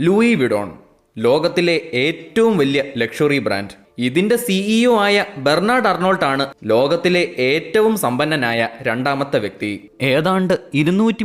Louis വിഡോൺ ലോകത്തിലെ ഏറ്റവും വലിയ ലക്ഷറി ബ്രാൻഡ്. ഇതിന്റെ സിഇഒ ആയ ബെർണാഡ് അർണോൾട്ട് ആണ് ലോകത്തിലെ ഏറ്റവും സമ്പന്നനായ രണ്ടാമത്തെ വ്യക്തി. ഏതാണ്ട് ഇരുന്നൂറ്റി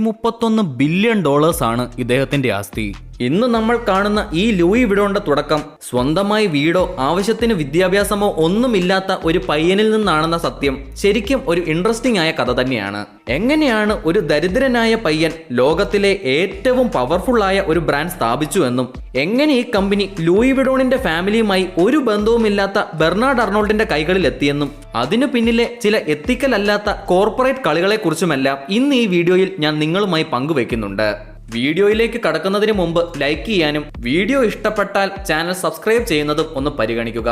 ബില്യൺ ഡോളേഴ്സ് ആണ് ഇദ്ദേഹത്തിന്റെ ആസ്തി. ഇന്ന് നമ്മൾ കാണുന്ന ഈ ലൂയി വിടോണ്ട തുടക്കം സ്വന്തമായി വീടോ ആവശ്യത്തിന് വിദ്യാഭ്യാസമോ ഒന്നുമില്ലാത്ത ഒരു പയ്യനിൽ നിന്നാണെന്ന സത്യം ശരിക്കും ഒരു ഇൻട്രസ്റ്റിംഗ് ആയ കഥ തന്നെയാണ്. എങ്ങനെയാണ് ഒരു ദരിദ്രനായ പയ്യൻ ലോകത്തിലെ ഏറ്റവും പവർഫുൾ ആയ ഒരു ബ്രാൻഡ് സ്ഥാപിച്ചു എന്നും എങ്ങനെ ഈ കമ്പനി ലൂയി വിഡോണിന്റെ ഫാമിലിയുമായി ഒരു ബന്ധവുമില്ലാത്ത ബെർണാഡ് അർണോൾഡിന്റെ കൈകളിൽ എത്തിയെന്നും അതിനു പിന്നിലെ ചില എത്തിക്കലല്ലാത്ത കോർപ്പറേറ്റ് കളികളെക്കുറിച്ചുമെല്ലാം ഇന്ന് ഈ വീഡിയോയിൽ ഞാൻ നിങ്ങളുമായി പങ്കുവെക്കുന്നുണ്ട്. വീഡിയോയിലേക്ക് കടക്കുന്നതിന് മുമ്പ് ലൈക്ക് ചെയ്യാനും വീഡിയോ ഇഷ്ടപ്പെട്ടാൽ ചാനൽ സബ്സ്ക്രൈബ് ചെയ്യുന്നതും ഒന്ന് പരിഗണിക്കുക.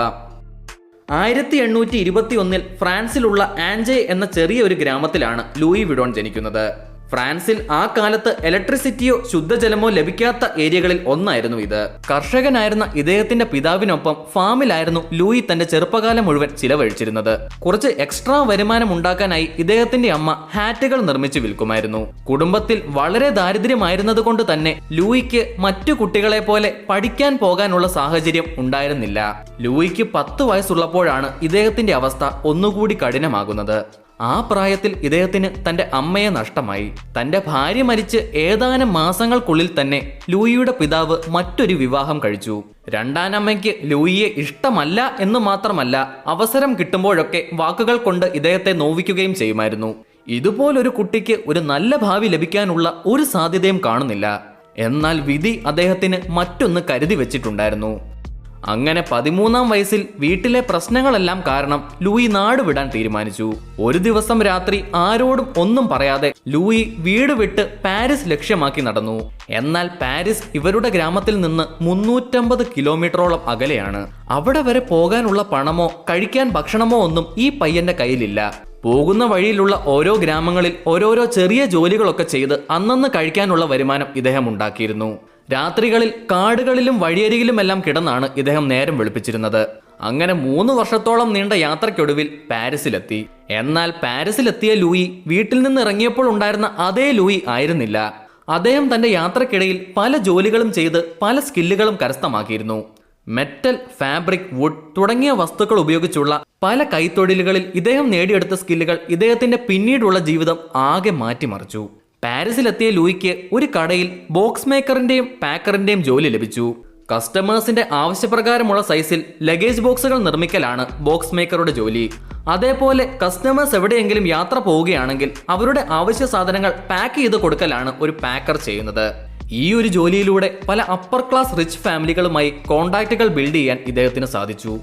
ആയിരത്തി എണ്ണൂറ്റി ഇരുപത്തി ഒന്നിൽ ഫ്രാൻസിലുള്ള ആൻജെ എന്ന ചെറിയ ഒരു ഗ്രാമത്തിലാണ് ലൂയി വിഡോൺ ജനിക്കുന്നത്. ഫ്രാൻസിൽ ആ കാലത്ത് ഇലക്ട്രിസിറ്റിയോ ശുദ്ധജലമോ ലഭിക്കാത്ത ഏരിയകളിൽ ഒന്നായിരുന്നു ഇത്. കർഷകനായിരുന്ന ഇദ്ദേഹത്തിന്റെ പിതാവിനൊപ്പം ഫാമിലായിരുന്നു ലൂയി തന്റെ ചെറുപ്പകാലം മുഴുവൻ ചിലവഴിച്ചിരുന്നത്. കുറച്ച് എക്സ്ട്രാ വരുമാനം ഉണ്ടാക്കാനായി ഇദ്ദേഹത്തിന്റെ അമ്മ ഹാറ്റുകൾ നിർമ്മിച്ചു വിൽക്കുമായിരുന്നു. കുടുംബത്തിൽ വളരെ ദാരിദ്ര്യമായിരുന്നത് കൊണ്ട് തന്നെ ലൂയിക്ക് മറ്റു കുട്ടികളെ പോലെ പഠിക്കാൻ പോകാനുള്ള സാഹചര്യം ഉണ്ടായിരുന്നില്ല. ലൂയിക്ക് പത്ത് വയസ്സുള്ളപ്പോഴാണ് ഇദ്ദേഹത്തിന്റെ അവസ്ഥ ഒന്നുകൂടി കഠിനമാകുന്നത്. ആ പ്രായത്തിൽ ഇദ്ദേഹത്തിന് തന്റെ അമ്മയെ നഷ്ടമായി. തന്റെ ഭാര്യ മരിച്ച് ഏതാനും മാസങ്ങൾക്കുള്ളിൽ തന്നെ ലൂയിയുടെ പിതാവ് മറ്റൊരു വിവാഹം കഴിച്ചു. രണ്ടാനമ്മയ്ക്ക് ലൂയിയെ ഇഷ്ടമല്ല എന്ന് മാത്രമല്ല അവസരം കിട്ടുമ്പോഴൊക്കെ വാക്കുകൾ കൊണ്ട് ഇദ്ദേഹത്തെ നോവിക്കുകയും ചെയ്യുമായിരുന്നു. ഇതുപോലൊരു കുട്ടിക്ക് ഒരു നല്ല ഭാവി ലഭിക്കാനുള്ള ഒരു സാധ്യതയും കാണുന്നില്ല. എന്നാൽ വിധി അദ്ദേഹത്തിന് മറ്റൊന്ന് കരുതി വെച്ചിട്ടുണ്ടായിരുന്നു. അങ്ങനെ പതിമൂന്നാം വയസ്സിൽ വീട്ടിലെ പ്രശ്നങ്ങളെല്ലാം കാരണം ലൂയി നാട് വിടാൻ തീരുമാനിച്ചു. ഒരു ദിവസം രാത്രി ആരോടും ഒന്നും പറയാതെ ലൂയി വീട് വിട്ട് പാരീസ് ലക്ഷ്യമാക്കി നടന്നു. എന്നാൽ പാരീസ് ഇവരുടെ ഗ്രാമത്തിൽ നിന്ന് മുന്നൂറ്റമ്പത് കിലോമീറ്ററോളം അകലെയാണ്. അവിടെ വരെ പോകാനുള്ള പണമോ കഴിക്കാൻ ഭക്ഷണമോ ഒന്നും ഈ പയ്യന്റെ കയ്യിലില്ല. പോകുന്ന വഴിയിലുള്ള ഓരോ ഗ്രാമങ്ങളിൽ ഓരോരോ ചെറിയ ജോലികളൊക്കെ ചെയ്ത് അന്നന്ന് കഴിക്കാനുള്ള വരുമാനം ഇദ്ദേഹം ഉണ്ടാക്കിയിരുന്നു. രാത്രികളിൽ കാടുകളിലും വഴിയരികിലുമെല്ലാം കിടന്നാണ് ഇദ്ദേഹം നേരം വെളുപ്പിച്ചിരുന്നത്. അങ്ങനെ മൂന്ന് വർഷത്തോളം നീണ്ട യാത്രയ്ക്കൊടുവിൽ പാരീസിലെത്തി. എന്നാൽ പാരീസിലെത്തിയ ലൂയി വീട്ടിൽ നിന്ന് ഇറങ്ങിയപ്പോൾ ഉണ്ടായിരുന്ന അതേ ലൂയി ആയിരുന്നില്ല. അദ്ദേഹം തന്റെ യാത്രക്കിടയിൽ പല ജോലികളും ചെയ്ത് പല സ്കില്ലുകളും കരസ്ഥമാക്കിയിരുന്നു. മെറ്റൽ ഫാബ്രിക് വുഡ് തുടങ്ങിയ വസ്തുക്കൾ ഉപയോഗിച്ചുള്ള പല കൈത്തൊഴിലുകളിൽ ഇദ്ദേഹം നേടിയെടുത്ത സ്കില്ലുകൾ ഇദ്ദേഹത്തിന്റെ പിന്നീടുള്ള ജീവിതം ആകെ മാറ്റിമറിച്ചു. പാരീസിലെത്തിയ ലൂയിക്ക് ഒരു കടയിൽ ബോക്സ് മേക്കറിന്റെയും പാക്കറിന്റെയും ജോലി ലഭിച്ചു. കസ്റ്റമേഴ്സിന്റെ ആവശ്യപ്രകാരമുള്ള സൈസിൽ ലഗേജ് ബോക്സുകൾ നിർമ്മിക്കലാണ് ബോക്സ് മേക്കറുടെ ജോലി. അതേപോലെ കസ്റ്റമേഴ്സ് എവിടെയെങ്കിലും യാത്ര പോവുകയാണെങ്കിൽ അവരുടെ ആവശ്യ സാധനങ്ങൾ പാക്ക് ചെയ്ത് കൊടുക്കലാണ് ഒരു പാക്കർ ചെയ്യുന്നത്. ഈ ഒരു ജോലിയിലൂടെ പല അപ്പർ ക്ലാസ് റിച്ച് ഫാമിലികളുമായി കോണ്ടാക്റ്റുകൾ ബിൽഡ് ചെയ്യാൻ ഇദ്ദേഹത്തിന് സാധിച്ചു.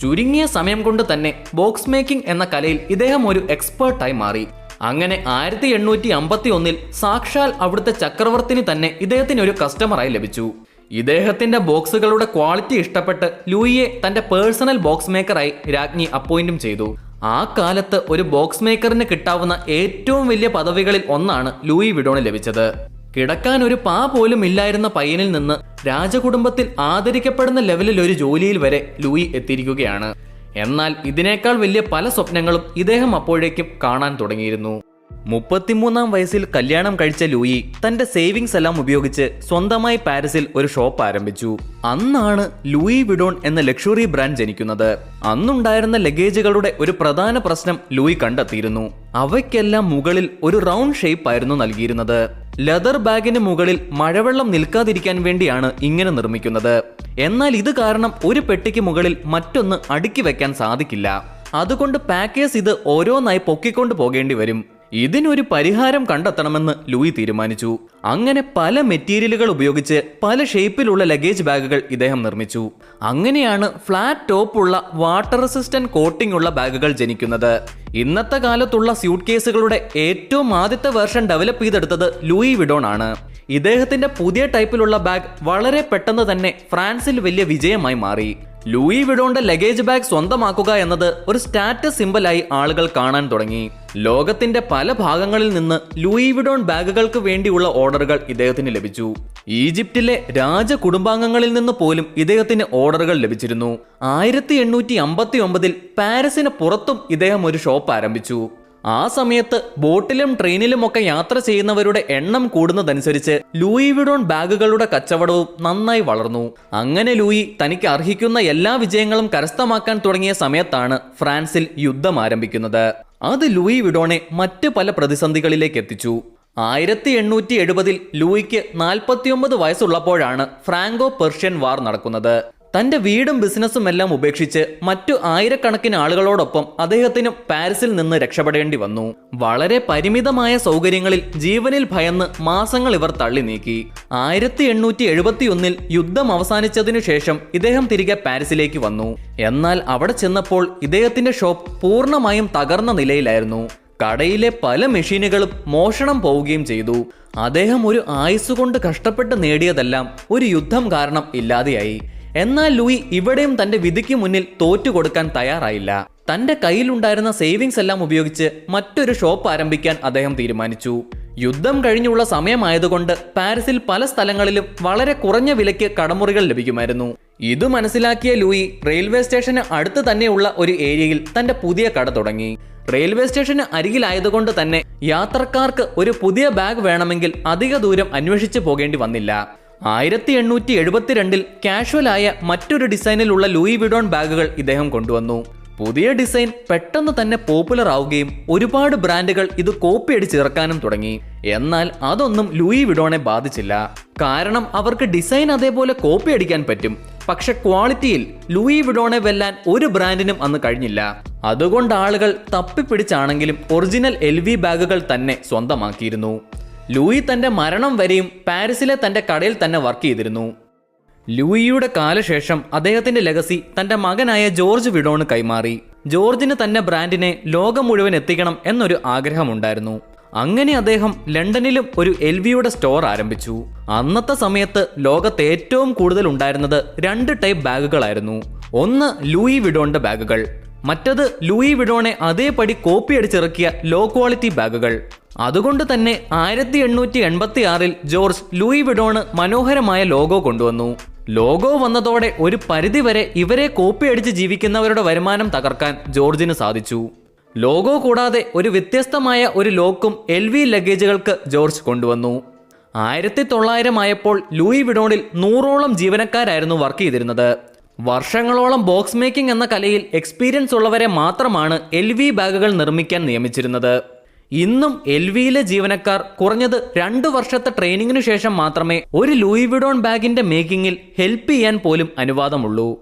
ചുരുങ്ങിയ സമയം കൊണ്ട് തന്നെ ബോക്സ് മേക്കിംഗ് എന്ന കലയിൽ ഇദ്ദേഹം ഒരു എക്സ്പേർട്ടായി മാറി. അങ്ങനെ ആയിരത്തി എണ്ണൂറ്റി അമ്പത്തി ഒന്നിൽ സാക്ഷാൽ അവിടുത്തെ ചക്രവർത്തിന് തന്നെ ഇദ്ദേഹത്തിന് ഒരു കസ്റ്റമറായി ലഭിച്ചു. ഇദ്ദേഹത്തിന്റെ ബോക്സുകളുടെ ക്വാളിറ്റി ഇഷ്ടപ്പെട്ട് ലൂയിയെ തന്റെ പേഴ്സണൽ ബോക്സ് മേക്കറായി രാജ്ഞി അപ്പോയിന്റും ചെയ്തു. ആ കാലത്ത് ഒരു ബോക്സ് മേക്കറിന് കിട്ടാവുന്ന ഏറ്റവും വലിയ പദവികളിൽ ഒന്നാണ് ലൂയി വിഡോണ് ലഭിച്ചത്. കിടക്കാൻ ഒരു പാ പോലും ഇല്ലായിരുന്ന പയ്യനിൽ നിന്ന് രാജകുടുംബത്തിൽ ആദരിക്കപ്പെടുന്ന ലെവലിൽ ഒരു ജോലിയിൽ വരെ ലൂയി എത്തിയിരിക്കുകയാണ്. എന്നാൽ ഇതിനേക്കാൾ വലിയ പല സ്വപ്നങ്ങളും ഇദ്ദേഹം അപ്പോഴേക്കും കാണാൻ തുടങ്ങിയിരുന്നു. മുപ്പത്തിമൂന്നാം വയസ്സിൽ കല്യാണം കഴിച്ച ലൂയി തന്റെ സേവിങ്സ് എല്ലാം ഉപയോഗിച്ച് സ്വന്തമായി പാരീസിൽ ഒരു ഷോപ്പ് ആരംഭിച്ചു. അന്നാണ് ലൂയി വിഡോൺ എന്ന ലക്ഷറി ബ്രാൻഡ് ജനിക്കുന്നത്. അന്നുണ്ടായിരുന്ന ലഗേജുകളുടെ ഒരു പ്രധാന പ്രശ്നം ലൂയി കണ്ടെത്തിയിരുന്നു. അവയ്ക്കെല്ലാം മുകളിൽ ഒരു റൗണ്ട് ഷേപ്പ് ആയിരുന്നു നൽകിയിരുന്നത്. ലെതർ ബാഗിന് മുകളിൽ മഴവെള്ളം നിൽക്കാതിരിക്കാൻ വേണ്ടിയാണ് ഇങ്ങനെ നിർമ്മിക്കുന്നത്. എന്നാൽ ഇത് കാരണം ഒരു പെട്ടിക്ക് മുകളിൽ മറ്റൊന്ന് അടുക്കി വെക്കാൻ സാധിക്കില്ല. അതുകൊണ്ട് പാക്കേഴ്സ് ഇത് ഓരോന്നായി പൊക്കിക്കൊണ്ട് പോകേണ്ടി വരും. ഇതിനൊരു പരിഹാരം കണ്ടെത്തണമെന്ന് ലൂയി തീരുമാനിച്ചു. അങ്ങനെ പല മെറ്റീരിയലുകൾ ഉപയോഗിച്ച് പല ഷേപ്പിലുള്ള ലഗേജ് ബാഗുകൾ ഇദ്ദേഹം നിർമ്മിച്ചു. അങ്ങനെയാണ് ഫ്ലാറ്റ് ടോപ്പുള്ള വാട്ടർ റെസിസ്റ്റന്റ് കോട്ടിംഗ് ഉള്ള ബാഗുകൾ ജനിക്കുന്നത്. ഇന്നത്തെ കാലത്തുള്ള സ്യൂട്ട് കേസുകളുടെ ഏറ്റവും ആദ്യത്തെ വേർഷൻ ഡെവലപ്പ് ചെയ്തെടുത്തത് ലൂയി വിഡോൺ ആണ്. ഇദ്ദേഹത്തിന്റെ പുതിയ ടൈപ്പിലുള്ള ബാഗ് വളരെ പെട്ടെന്ന് തന്നെ ഫ്രാൻസിൽ വലിയ വിജയമായി മാറി. ലൂയി വിഡോന്റെ ലഗേജ് ബാഗ് സ്വന്തമാക്കുക എന്നത് ഒരു സ്റ്റാറ്റസ് സിമ്പലായി ആളുകൾ കാണാൻ തുടങ്ങി. ലോകത്തിന്റെ പല ഭാഗങ്ങളിൽ നിന്ന് ലൂയി വിഡോൺ ബാഗുകൾക്ക് വേണ്ടിയുള്ള ഓർഡറുകൾ ഇദ്ദേഹത്തിന് ലഭിച്ചു. ഈജിപ്തിലെ രാജകുടുംബാംഗങ്ങളിൽ നിന്ന് പോലും ഇദ്ദേഹത്തിന് ഓർഡറുകൾ ലഭിച്ചിരുന്നു. ആയിരത്തി എണ്ണൂറ്റി അമ്പത്തി ഒമ്പതിൽ പാരീസിന് പുറത്തും ഇദ്ദേഹം ഒരു ഷോപ്പ് ആരംഭിച്ചു. ആ സമയത്ത് ബോട്ടിലും ട്രെയിനിലും ഒക്കെ യാത്ര ചെയ്യുന്നവരുടെ എണ്ണം കൂടുന്നതനുസരിച്ച് ലൂയി വിഡോൺ ബാഗുകളുടെ കച്ചവടവും നന്നായി വളർന്നു. അങ്ങനെ ലൂയി തനിക്ക് അർഹിക്കുന്ന എല്ലാ വിജയങ്ങളും കരസ്ഥമാക്കാൻ തുടങ്ങിയ സമയത്താണ് ഫ്രാൻസിൽ യുദ്ധം ആരംഭിക്കുന്നത്. അത് ലൂയി വിഡോണെ മറ്റ് പല പ്രതിസന്ധികളിലേക്ക് എത്തിച്ചു. ആയിരത്തി എണ്ണൂറ്റി എഴുപതിൽ ലൂയിക്ക് നാൽപ്പത്തിയൊമ്പത് വയസ്സുള്ളപ്പോഴാണ് ഫ്രാങ്കോ പെർഷ്യൻ വാർ നടക്കുന്നത്. തന്റെ വീടും ബിസിനസ്സും എല്ലാം ഉപേക്ഷിച്ച് മറ്റു ആയിരക്കണക്കിന് ആളുകളോടൊപ്പം അദ്ദേഹത്തിന് പാരീസിൽ നിന്ന് രക്ഷപ്പെടേണ്ടി വന്നു. വളരെ പരിമിതമായ സൗകര്യങ്ങളിൽ ജീവനിൽ ഭയന്ന് മാസങ്ങൾ ഇവർ തള്ളി നീക്കി. ആയിരത്തി എണ്ണൂറ്റി എഴുപത്തിയൊന്നിൽ യുദ്ധം അവസാനിച്ചതിനു ശേഷം ഇദ്ദേഹം തിരികെ പാരീസിലേക്ക് വന്നു. എന്നാൽ അവിടെ ചെന്നപ്പോൾ ഇദ്ദേഹത്തിന്റെ ഷോപ്പ് പൂർണമായും തകർന്ന നിലയിലായിരുന്നു. കടയിലെ പല മെഷീനുകളും മോഷണം പോവുകയും ചെയ്തു. അദ്ദേഹം ഒരു ആയുസ് കൊണ്ട് കഷ്ടപ്പെട്ട് നേടിയതെല്ലാം ഒരു യുദ്ധം കാരണം ഇല്ലാതെയായി. എന്നാൽ ലൂയി ഇവിടെയും തന്റെ വിധിക്ക് മുന്നിൽ തോറ്റുകൊടുക്കാൻ തയ്യാറായില്ല. തന്റെ കയ്യിലുണ്ടായിരുന്ന സേവിങ്സ് എല്ലാം ഉപയോഗിച്ച് മറ്റൊരു ഷോപ്പ് ആരംഭിക്കാൻ അദ്ദേഹം തീരുമാനിച്ചു. യുദ്ധം കഴിഞ്ഞുള്ള സമയമായതുകൊണ്ട് പാരീസിൽ പല സ്ഥലങ്ങളിലും വളരെ കുറഞ്ഞ വിലയ്ക്ക് കടമുറികൾ ലഭിക്കുമായിരുന്നു. ഇത് മനസ്സിലാക്കിയ ലൂയി റെയിൽവേ സ്റ്റേഷന് അടുത്ത് തന്നെയുള്ള ഒരു ഏരിയയിൽ തന്റെ പുതിയ കട തുടങ്ങി. റെയിൽവേ സ്റ്റേഷന് അരികിലായതുകൊണ്ട് തന്നെ യാത്രക്കാർക്ക് ഒരു പുതിയ ബാഗ് വേണമെങ്കിൽ അധിക ദൂരം അന്വേഷിച്ചു പോകേണ്ടി വന്നില്ല. ആയിരത്തി എണ്ണൂറ്റി എഴുപത്തിരണ്ടിൽ കാഷ്വലായ മറ്റൊരു ഡിസൈനിലുള്ള ലൂയി വിഡോൺ ബാഗുകൾ ഇദ്ദേഹം കൊണ്ടുവന്നു. പുതിയ ഡിസൈൻ പെട്ടെന്ന് തന്നെ പോപ്പുലർ ആവുകയും ഒരുപാട് ബ്രാൻഡുകൾ ഇത് കോപ്പി അടിച്ചിറക്കാനും തുടങ്ങി. എന്നാൽ അതൊന്നും ലൂയി വിഡോണെ ബാധിച്ചില്ല. കാരണം അവർക്ക് ഡിസൈൻ അതേപോലെ കോപ്പി അടിക്കാൻ പറ്റും. പക്ഷെ ക്വാളിറ്റിയിൽ ലൂയി വിഡോണെ വെല്ലാൻ ഒരു ബ്രാൻഡിനും അന്ന് കഴിഞ്ഞില്ല. അതുകൊണ്ട് ആളുകൾ തപ്പിപ്പിടിച്ചാണെങ്കിലും ഒറിജിനൽ എൽ ബാഗുകൾ തന്നെ സ്വന്തമാക്കിയിരുന്നു. ലൂയി തന്റെ മരണം വരെയും പാരീസിലെ തന്റെ കടയിൽ തന്നെ വർക്ക് ചെയ്തിരുന്നു. ലൂയിയുടെ കാലശേഷം അദ്ദേഹത്തിന്റെ ലെഗസി തന്റെ മകനായ ജോർജ് വിഡോണ് കൈമാറി. ജോർജിന് തന്റെ ബ്രാൻഡിനെ ലോകം മുഴുവൻ എത്തിക്കണം എന്നൊരു ആഗ്രഹമുണ്ടായിരുന്നു. അങ്ങനെ അദ്ദേഹം ലണ്ടനിലും ഒരു എൽ വിയുടെ സ്റ്റോർ ആരംഭിച്ചു. അന്നത്തെ സമയത്ത് ലോകത്ത് ഏറ്റവും കൂടുതൽ ഉണ്ടായിരുന്നത് രണ്ട് ടൈപ്പ് ബാഗുകളായിരുന്നു. ഒന്ന് ലൂയി വിഡോണിന്റെ ബാഗുകൾ. മറ്റത് ലൂയി വിഡോണെ അതേപടി കോപ്പി അടിച്ചിറക്കിയ ലോ ക്വാളിറ്റി ബാഗുകൾ. അതുകൊണ്ട് തന്നെ ആയിരത്തി എണ്ണൂറ്റി എൺപത്തി ആറിൽ ജോർജ് ലൂയി വിഡോണ് മനോഹരമായ ലോഗോ കൊണ്ടുവന്നു. ലോഗോ വന്നതോടെ ഒരു പരിധിവരെ ഇവരെ കോപ്പി അടിച്ച് ജീവിക്കുന്നവരുടെ വരുമാനം തകർക്കാൻ ജോർജിന് സാധിച്ചു. ലോഗോ കൂടാതെ ഒരു വ്യത്യസ്തമായ ഒരു ലോക്കും എൽ വി ലഗേജുകൾക്ക് ജോർജ് കൊണ്ടുവന്നു. ആയിരത്തി തൊള്ളായിരം ആയപ്പോൾ ലൂയി വിഡോണിൽ നൂറോളം ജീവനക്കാരായിരുന്നു വർക്ക് ചെയ്തിരുന്നത്. വർഷങ്ങളോളം ബോക്സ് മേക്കിംഗ് എന്ന കലയിൽ എക്സ്പീരിയൻസ് ഉള്ളവരെ മാത്രമാണ് എൽ ബാഗുകൾ നിർമ്മിക്കാൻ നിയമിച്ചിരുന്നത്. ഇന്നും എൽ വിയിലെ ജീവനക്കാർ കുറഞ്ഞത് രണ്ട് വർഷത്തെ ട്രെയിനിങ്ങിനു ശേഷം മാത്രമേ ഒരു ലൂയി വിഡോൺ ബാഗിന്റെ മേക്കിങ്ങിൽ ഹെൽപ്പ് ചെയ്യാൻ പോലും അനുവാദമുള്ളൂ.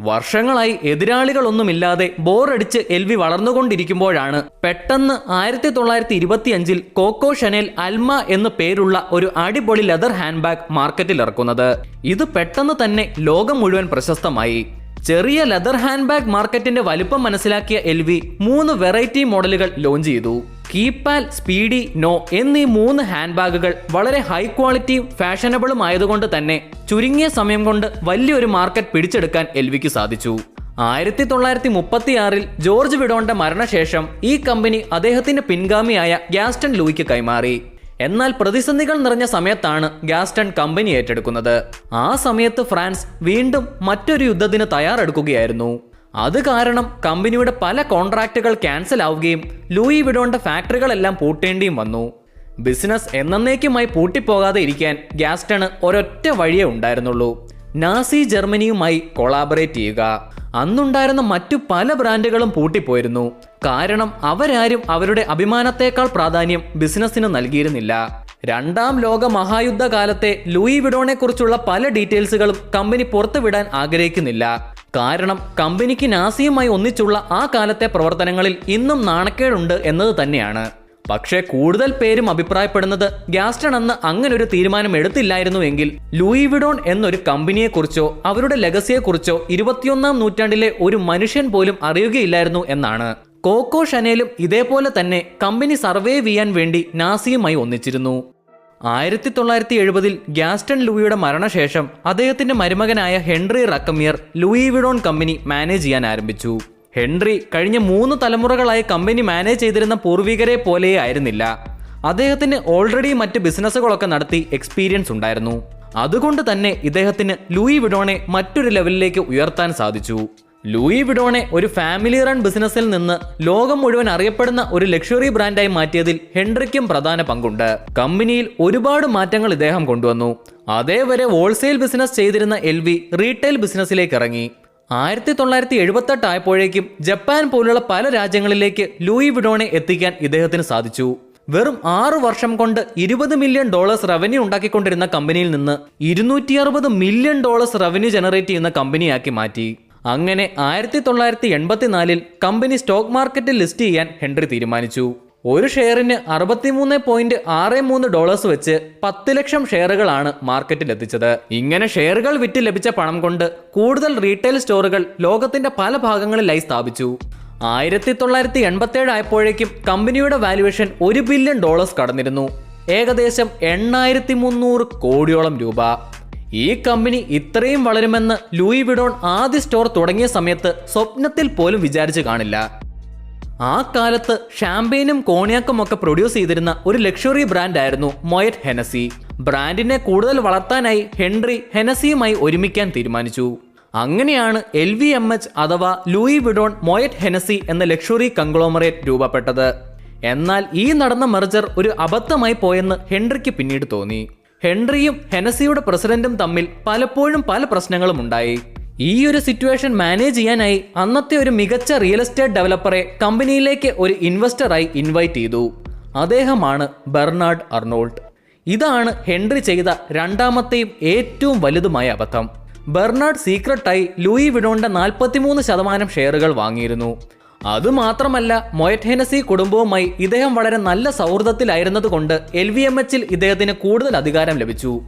വർഷങ്ങളായി എതിരാളികളൊന്നുമില്ലാതെ ബോറടിച്ച് എൽ വി വളർന്നുകൊണ്ടിരിക്കുമ്പോഴാണ് പെട്ടെന്ന് ആയിരത്തി തൊള്ളായിരത്തി ഇരുപത്തിയഞ്ചിൽ കോക്കോ ഷനേൽ അൽമ എന്ന് പേരുള്ള ഒരു അടിപൊളി ലെതർ ഹാൻഡ് ബാഗ് മാർക്കറ്റിൽ ഇറക്കുന്നത് ഇത് പെട്ടെന്ന് തന്നെ ലോകം മുഴുവൻ പ്രശസ്തമായി. ചെറിയ ലെതർ ഹാൻഡ് ബാഗ് മാർക്കറ്റിന്റെ വലുപ്പം മനസ്സിലാക്കിയ എൽ വി മൂന്ന് വെറൈറ്റി മോഡലുകൾ ലോഞ്ച് ചെയ്തു. കീപാൽ സ്പീഡി നോ എന്നീ മൂന്ന് ഹാൻഡ് ബാഗുകൾ വളരെ ഹൈ ക്വാളിറ്റിയും ഫാഷനബിളും ആയതുകൊണ്ട് തന്നെ ചുരുങ്ങിയ സമയം കൊണ്ട് വലിയൊരു മാർക്കറ്റ് പിടിച്ചെടുക്കാൻ എൽവിക്ക് സാധിച്ചു. ആയിരത്തി തൊള്ളായിരത്തി മുപ്പത്തിയാറിൽ ജോർജ് വിഡോന്റെ മരണശേഷം ഈ കമ്പനി അദ്ദേഹത്തിന്റെ പിൻഗാമിയായ ഗ്യാസ്റ്റൺ ലൂയിക്ക് കൈമാറി. എന്നാൽ പ്രതിസന്ധികൾ നിറഞ്ഞ സമയത്താണ് ഗ്യാസ്റ്റൺ കമ്പനി ഏറ്റെടുക്കുന്നത്. ആ സമയത്ത് ഫ്രാൻസ് വീണ്ടും മറ്റൊരു യുദ്ധത്തിന് തയ്യാറെടുക്കുകയായിരുന്നു. അത് കാരണം കമ്പനിയുടെ പല കോൺട്രാക്റ്റുകൾ ക്യാൻസൽ ആവുകയും ലൂയി വിഡോന്റെ ഫാക്ടറികളെല്ലാം പൂട്ടേണ്ടിയും വന്നു. ബിസിനസ് എന്നേക്കുമായി പൂട്ടിപ്പോകാതെ ഇരിക്കാൻ ഗ്യാസ്റ്റണ് ഒരൊറ്റ വഴിയേ ഉണ്ടായിരുന്നുള്ളൂ. നാസി ജർമ്മനിയുമായി കൊളാബറേറ്റ് ചെയ്യുക. അന്നുണ്ടായിരുന്ന മറ്റു പല ബ്രാൻഡുകളും പൂട്ടിപ്പോയിരുന്നു. കാരണം അവരാരും അവരുടെ അഭിമാനത്തേക്കാൾ പ്രാധാന്യം ബിസിനസ്സിന് നൽകിയിരുന്നില്ല. രണ്ടാം ലോക മഹായുദ്ധ കാലത്തെ ലൂയി വിഡോണെക്കുറിച്ചുള്ള പല ഡീറ്റെയിൽസുകളും കമ്പനി പുറത്തുവിടാൻ ആഗ്രഹിക്കുന്നില്ല. കാരണം കമ്പനിക്ക് നാസിയുമായി ഒന്നിച്ചുള്ള ആ കാലത്തെ പ്രവർത്തനങ്ങളിൽ ഇന്നും നാണക്കേടുണ്ട് എന്നത് തന്നെയാണ്. പക്ഷേ കൂടുതൽ പേരും അഭിപ്രായപ്പെടുന്നത് ഗ്യാസ്റ്റൺ അന്ന് അങ്ങനെ ഒരു തീരുമാനം എടുത്തില്ലായിരുന്നു എങ്കിൽ ലൂയി വിഡോൺ എന്നൊരു കമ്പനിയെക്കുറിച്ചോ അവരുടെ ലെഗസിയെക്കുറിച്ചോ ഇരുപത്തിയൊന്നാം നൂറ്റാണ്ടിലെ ഒരു മനുഷ്യൻ പോലും അറിയുകയില്ലായിരുന്നു എന്നാണ്. കോക്കോ ഷനേലും ഇതേപോലെ തന്നെ കമ്പനി സർവേ ചെയ്യാൻ വേണ്ടി നാസിയുമായി ഒന്നിച്ചിരുന്നു. ആയിരത്തി തൊള്ളായിരത്തി എഴുപതിൽ ഗ്യാസ്റ്റൺ ലൂയിയുടെ മരണശേഷം അദ്ദേഹത്തിന്റെ മരുമകനായ Henry Racamier Louis Vuitton company manage ചെയ്യാൻ ആരംഭിച്ചു. ഹെൻറി കഴിഞ്ഞ മൂന്ന് തലമുറകളായി കമ്പനി മാനേജ് ചെയ്തിരുന്ന പൂർവികരെ പോലെ ആയിരുന്നില്ല. അദ്ദേഹത്തിന് ഓൾറെഡി മറ്റ് ബിസിനസ്സുകളൊക്കെ നടത്തി എക്സ്പീരിയൻസ് ഉണ്ടായിരുന്നു. അതുകൊണ്ട് തന്നെ ഇദ്ദേഹത്തിന് ലൂയി വിഡോണെ മറ്റൊരു ലെവലിലേക്ക് ഉയർത്താൻ സാധിച്ചു. ലൂയി വിഡോണെ ഒരു ഫാമിലി റൺ ബിസിനസ്സിൽ നിന്ന് ലോകം മുഴുവൻ അറിയപ്പെടുന്ന ഒരു ലക്ഷറി ബ്രാൻഡായി മാറ്റിയതിൽ ഹെൻറിക്കും പ്രധാന പങ്കുണ്ട്. കമ്പനിയിൽ ഒരുപാട് മാറ്റങ്ങൾ ഇദ്ദേഹം കൊണ്ടുവന്നു. അതേവരെ ഹോൾസെയിൽ ബിസിനസ് ചെയ്തിരുന്ന എൽ വി റീറ്റെയിൽ ബിസിനസ്സിലേക്ക് ഇറങ്ങി. ആയിരത്തി തൊള്ളായിരത്തി എഴുപത്തെട്ട് ആയപ്പോഴേക്കും ജപ്പാൻ പോലുള്ള പല രാജ്യങ്ങളിലേക്ക് ലൂയി വിഡോണെ എത്തിക്കാൻ ഇദ്ദേഹത്തിന് സാധിച്ചു. വെറും ആറു വർഷം കൊണ്ട് ഇരുപത് മില്യൺ ഡോളേഴ്സ് റവന്യൂ ഉണ്ടാക്കിക്കൊണ്ടിരുന്ന കമ്പനിയിൽ നിന്ന് ഇരുന്നൂറ്റി അറുപത് മില്യൺ ഡോളേഴ്സ് റവന്യൂ ജനറേറ്റ് ചെയ്യുന്ന കമ്പനിയാക്കി മാറ്റി. അങ്ങനെ ആയിരത്തി തൊള്ളായിരത്തി എൺപത്തിനാലിൽ കമ്പനി സ്റ്റോക്ക് മാർക്കറ്റിൽ ലിസ്റ്റ് ചെയ്യാൻ ഹെൻറി തീരുമാനിച്ചു. ഒരു ഷെയറിന് അറുപത്തിമൂന്ന് പോയിന്റ് ആറ് മൂന്ന് ഡോളേഴ്സ് വെച്ച് പത്ത് ലക്ഷം ഷെയറുകളാണ് മാർക്കറ്റിൽ എത്തിച്ചത്. ഇങ്ങനെ ഷെയറുകൾ വിറ്റ് ലഭിച്ച പണം കൊണ്ട് കൂടുതൽ റീറ്റെയിൽ സ്റ്റോറുകൾ ലോകത്തിന്റെ പല ഭാഗങ്ങളിലായി സ്ഥാപിച്ചു. ആയിരത്തി തൊള്ളായിരത്തി എൺപത്തേഴ് ആയപ്പോഴേക്കും കമ്പനിയുടെ വാല്യുവേഷൻ ഒരു ബില്യൺ ഡോളേഴ്സ് കടന്നിരുന്നു. ഏകദേശം എണ്ണായിരത്തി മുന്നൂറ് കോടിയോളം രൂപ. ഈ കമ്പനി ഇത്രയും വളരുമെന്ന് ലൂയി വിഡോൺ ആദ്യ സ്റ്റോർ തുടങ്ങിയ സമയത്ത് സ്വപ്നത്തിൽ പോലും വിചാരിച്ചു കാണില്ല. ആ കാലത്ത് ഷാമ്പെയിനും കോണിയാക്കും ഒക്കെ പ്രൊഡ്യൂസ് ചെയ്തിരുന്ന ഒരു ലക്ഷറി ബ്രാൻഡായിരുന്നു മൊയറ്റ് ഹെനസി. ബ്രാൻഡിനെ കൂടുതൽ വളർത്താനായി ഹെൻറി ഹെനസിയുമായി ഒരുമിക്കാൻ തീരുമാനിച്ചു. അങ്ങനെയാണ് എൽ വി എം എച്ച് അഥവാ ലൂയി വിഡോൺ മൊയറ്റ് ഹെനസി എന്ന ലക്ഷറി കംഗ്ലോമറേറ്റ് രൂപപ്പെട്ടത്. എന്നാൽ ഈ നടന്ന മെർജർ ഒരു അബദ്ധമായി പോയെന്ന് ഹെൻറിക്ക് പിന്നീട് തോന്നി. ഹെൻറിയും ഹെനസിയുടെ പ്രസിഡന്റും തമ്മിൽ പലപ്പോഴും പല പ്രശ്നങ്ങളും ഉണ്ടായി. ഈ ഒരു സിറ്റുവേഷൻ മാനേജ് ചെയ്യാനായി അന്നത്തെ ഒരു മികച്ച റിയൽ എസ്റ്റേറ്റ് ഡെവലപ്പറെ കമ്പനിയിലേക്ക് ഒരു ഇൻവെസ്റ്ററായി ഇൻവൈറ്റ് ചെയ്തു. അദ്ദേഹമാണ് ബെർണാഡ് അർണോൾട്ട് ഇതാണ് ഹെൻറി ചെയ്ത രണ്ടാമത്തെയും ഏറ്റവും വലുതുമായ അബദ്ധം. ബെർണാഡ് സീക്രട്ടായി ലൂയി വിഡോണിന്റെ നാൽപ്പത്തിമൂന്ന് ശതമാനം ഷെയറുകൾ വാങ്ങിയിരുന്നു. അതുമാത്രമല്ല മൊയറ്റ് ഹെനസി കുടുംബവുമായി ഇദ്ദേഹം വളരെ നല്ല സൗഹൃദത്തിലായിരുന്നതുകൊണ്ട് എൽ വി എം എച്ചിൽ ഇദ്ദേഹത്തിന് കൂടുതൽ അധികാരം ലഭിച്ചു.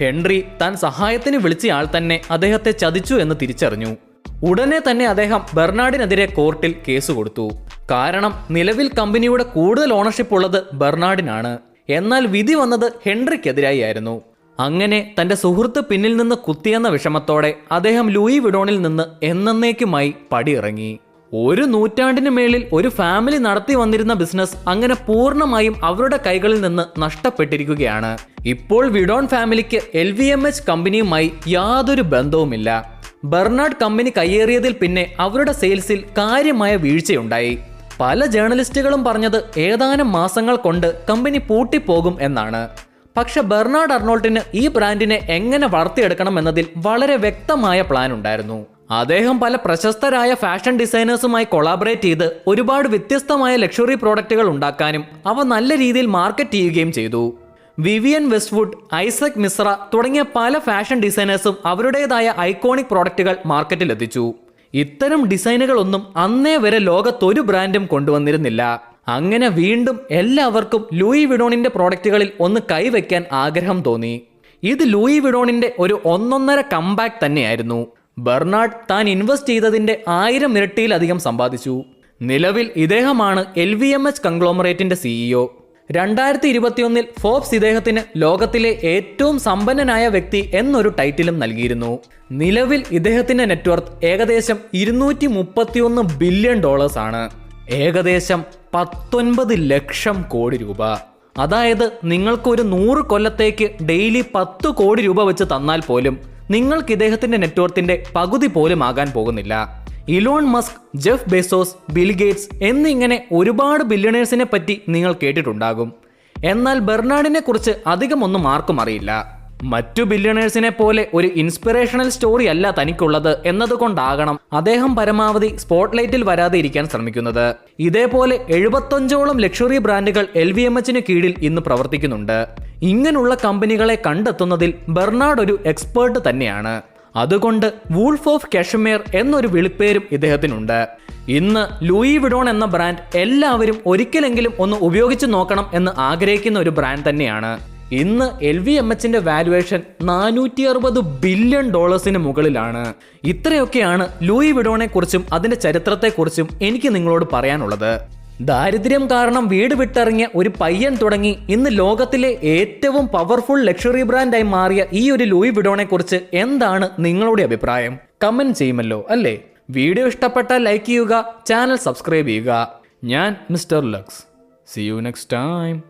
ഹെൻറി താൻ സഹായത്തിന് വിളിച്ചയാൾ തന്നെ അദ്ദേഹത്തെ ചതിച്ചു എന്ന് തിരിച്ചറിഞ്ഞു. ഉടനെ തന്നെ അദ്ദേഹം ബെർണാഡിനെതിരെ കോർട്ടിൽ കേസ് കൊടുത്തു. കാരണം നിലവിൽ കമ്പനിയുടെ കൂടുതൽ ഓണർഷിപ്പ് ഉള്ളത് ബെർണാഡിനാണ്. എന്നാൽ വിധി വന്നത് ഹെൻറിക്കെതിരായി ആയിരുന്നു അങ്ങനെ തന്റെ സുഹൃത്ത് പിന്നിൽ നിന്ന് കുത്തിയെന്ന വിഷമത്തോടെ അദ്ദേഹം ലൂയി വിഡോണിൽ നിന്ന് എന്നേക്കുമായി പടിയിറങ്ങി. ഒരു നൂറ്റാണ്ടിന് മേളിൽ ഒരു ഫാമിലി നടത്തി വന്നിരുന്ന ബിസിനസ് അങ്ങനെ പൂർണമായും അവരുടെ കൈകളിൽ നിന്ന് നഷ്ടപ്പെട്ടിരിക്കുകയാണ്. ഇപ്പോൾ വിഡോൺ ഫാമിലിക്ക് എൽ വി എം എച്ച് കമ്പനിയുമായി യാതൊരു ബന്ധവുമില്ല. ബെർണാഡ് കമ്പനി കയ്യേറിയതിൽ പിന്നെ അവരുടെ സെയിൽസിൽ കാര്യമായ വീഴ്ചയുണ്ടായി. പല ജേർണലിസ്റ്റുകളും പറഞ്ഞത് ഏതാനും മാസങ്ങൾ കൊണ്ട് കമ്പനി പൂട്ടിപ്പോകും എന്നാണ്. പക്ഷെ ബെർണാഡ് അർണോൾട്ടിന് ഈ ബ്രാൻഡിനെ എങ്ങനെ വളർത്തിയെടുക്കണം എന്നതിൽ വളരെ വ്യക്തമായ പ്ലാൻ ഉണ്ടായിരുന്നു. അദ്ദേഹം പല പ്രശസ്തരായ ഫാഷൻ ഡിസൈനേഴ്സുമായി കൊളാബറേറ്റ് ചെയ്ത് ഒരുപാട് വ്യത്യസ്തമായ ലക്ഷറി പ്രോഡക്റ്റുകൾ ഉണ്ടാക്കാനും അവ നല്ല രീതിയിൽ മാർക്കറ്റ് ചെയ്യുകയും ചെയ്തു. വിവിയൻ വെസ്റ്റ്വുഡ് ഐസക് മിശ്ര തുടങ്ങിയ പല ഫാഷൻ ഡിസൈനേഴ്സും അവരുടേതായ ഐക്കോണിക് പ്രോഡക്റ്റുകൾ മാർക്കറ്റിലെത്തിച്ചു ഇത്തരം ഡിസൈനുകളൊന്നും അന്നേ വരെ ലോകത്തൊരു ബ്രാൻഡും കൊണ്ടുവന്നിരുന്നില്ല. അങ്ങനെ വീണ്ടും എല്ലാവർക്കും ലൂയി വിഡോണിന്റെ പ്രോഡക്റ്റുകളിൽ ഒന്ന് കൈവയ്ക്കാൻ ആഗ്രഹം തോന്നി. ഇത് ലൂയി വിഡോണിന്റെ ഒരു ഒന്നൊന്നര കംബാക്ക് തന്നെയായിരുന്നു. ബെർണാഡ് താൻ ഇൻവെസ്റ്റ് ചെയ്തതിന്റെ ആയിരം ഇരട്ടിയിലധികം സമ്പാദിച്ചു. നിലവിൽ ഇദ്ദേഹമാണ് എൽ വി എം എച്ച് കൺഗ്ലോമറേറ്റിന്റെ സിഇഒ രണ്ടായിരത്തി ഇരുപത്തിയൊന്നിൽ ഫോബ്സ് ഇദ്ദേഹത്തിന് ലോകത്തിലെ ഏറ്റവും സമ്പന്നനായ വ്യക്തി എന്നൊരു ടൈറ്റിലും നൽകിയിരുന്നു. നിലവിൽ ഇദ്ദേഹത്തിന്റെ നെറ്റ്വർത്ത് ഏകദേശം ഇരുന്നൂറ്റി മുപ്പത്തിയൊന്ന് ബില്യൺ ഡോളേഴ്സ് ആണ്. ഏകദേശം പത്തൊൻപത് ലക്ഷം കോടി രൂപ. അതായത് നിങ്ങൾക്ക് ഒരു നൂറ് കൊല്ലത്തേക്ക് ഡെയിലി പത്ത് കോടി രൂപ വെച്ച് തന്നാൽ പോലും നിങ്ങൾക്ക് ഇദ്ദേഹത്തിന്റെ നെറ്റ്വർത്തിന്റെ പകുതി പോലും ആകാൻ പോകുന്നില്ല. Elon Musk Jeff Bezos Bill Gates എന്നിങ്ങനെ ഒരുപാട് ബില്യണേഴ്സിനെ പറ്റി നിങ്ങൾ കേട്ടിട്ടുണ്ടാകും. എന്നാൽ ബെർണാഡിനെ കുറിച്ച് അധികമൊന്നും ആർക്കും അറിയില്ല. മറ്റു ബില്യണേഴ്സിനെ പോലെ ഒരു ഇൻസ്പിറേഷണൽ സ്റ്റോറി അല്ല തനിക്കുള്ളത് എന്നതുകൊണ്ടാകണം അദ്ദേഹം പരമാവധി സ്പോട്ട് ലൈറ്റിൽ വരാതെ ഇരിക്കാൻ ശ്രമിക്കുന്നത്. ഇതേപോലെ എഴുപത്തഞ്ചോളം ലക്ഷറി ബ്രാൻഡുകൾ എൽ വി എം എച്ചിന് കീഴിൽ ഇന്ന് പ്രവർത്തിക്കുന്നുണ്ട്. ഇങ്ങനെയുള്ള കമ്പനികളെ കണ്ടെത്തുന്നതിൽ ബെർണാഡ് ഒരു എക്സ്പേർട്ട് തന്നെയാണ്. അതുകൊണ്ട് വൂൾഫ് ഓഫ് കാശ്മീർ എന്നൊരു വിളിപ്പേരും ഇദ്ദേഹത്തിനുണ്ട്. ഇന്ന് ലൂയി വിഡോൺ എന്ന ബ്രാൻഡ് എല്ലാവരും ഒരിക്കലെങ്കിലും ഒന്ന് ഉപയോഗിച്ച് നോക്കണം എന്ന് ആഗ്രഹിക്കുന്ന ഒരു ബ്രാൻഡ് തന്നെയാണ്. ഇന്ന് എൽ വി എം എച്ചിന്റെ വാലുവേഷൻ നാനൂറ്റി അറുപത് ബില്യൺ ഡോളേഴ്സിന് മുകളിലാണ്. ഇത്രയൊക്കെയാണ് ലൂയി വിഡോണെ കുറിച്ചും അതിന്റെ ചരിത്രത്തെ കുറിച്ചും എനിക്ക് നിങ്ങളോട് പറയാനുള്ളത്. ദാരിദ്ര്യം കാരണം വീട് വിട്ടിറങ്ങിയ ഒരു പയ്യൻ തുടങ്ങി ഇന്ന് ലോകത്തിലെ ഏറ്റവും പവർഫുൾ ലക്ഷറി ബ്രാൻഡായി മാറിയ ഈ ഒരു ലൂയി വിഡോണെ കുറിച്ച് എന്താണ് നിങ്ങളുടെ അഭിപ്രായം? കമന്റ് ചെയ്യുമല്ലോ അല്ലേ? വീഡിയോ ഇഷ്ടപ്പെട്ടാൽ ലൈക്ക് ചെയ്യുക ചാനൽ സബ്സ്ക്രൈബ് ചെയ്യുക. ഞാൻ mister Lux. See you next time